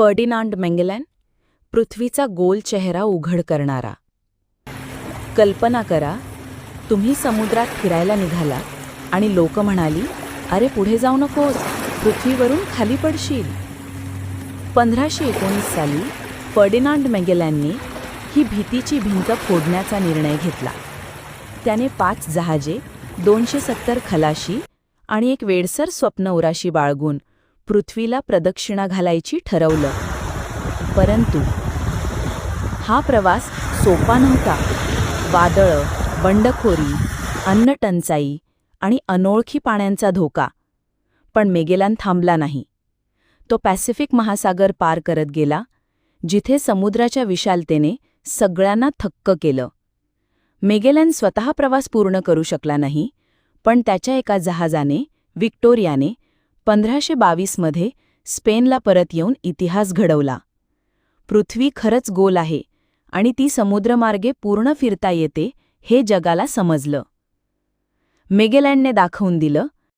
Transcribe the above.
Ferdinand मेंगेलॅन पृथ्वीचा गोल चेहरा उघड करणारा. कल्पना करा तुम्ही समुद्रात फिरायला निघाला आणि लोक म्हणाली अरे पुढे जाऊ नकोस पृथ्वीवरून खाली पडशील. पंधराशे एकोणीस साली फर्डिनांड मेंगेलॅनने ही भीतीची भिंत फोडण्याचा निर्णय घेतला. त्याने पाच जहाजे दोनशे सत्तर खलाशी आणि एक वेडसर स्वप्न उराशी बाळगून पृथ्वीला प्रदक्षिणा घालायची ठरवलं. परंतु हा प्रवास सोपा नव्हता. वादळं बंडखोरी अन्नटंचाई आणि अनोळखी पाण्यांचा धोका. पण मेगेलान थांबला नाही. तो पॅसिफिक महासागर पार करत गेला जिथे समुद्राच्या विशालतेने सगळ्यांना थक्क केलं. मेगेलॅन स्वतः प्रवास पूर्ण करू शकला नाही पण त्याच्या एका जहाजाने विक्टोरियाने पंधराशे बावीसमध्ये स्पेनला परत येऊन इतिहास घडवला. पृथ्वी खरंच गोल आहे आणि ती समुद्रमार्गे पूर्ण फिरता येते हे जगाला समजलं. मेगेलँडने दाखवून दिलं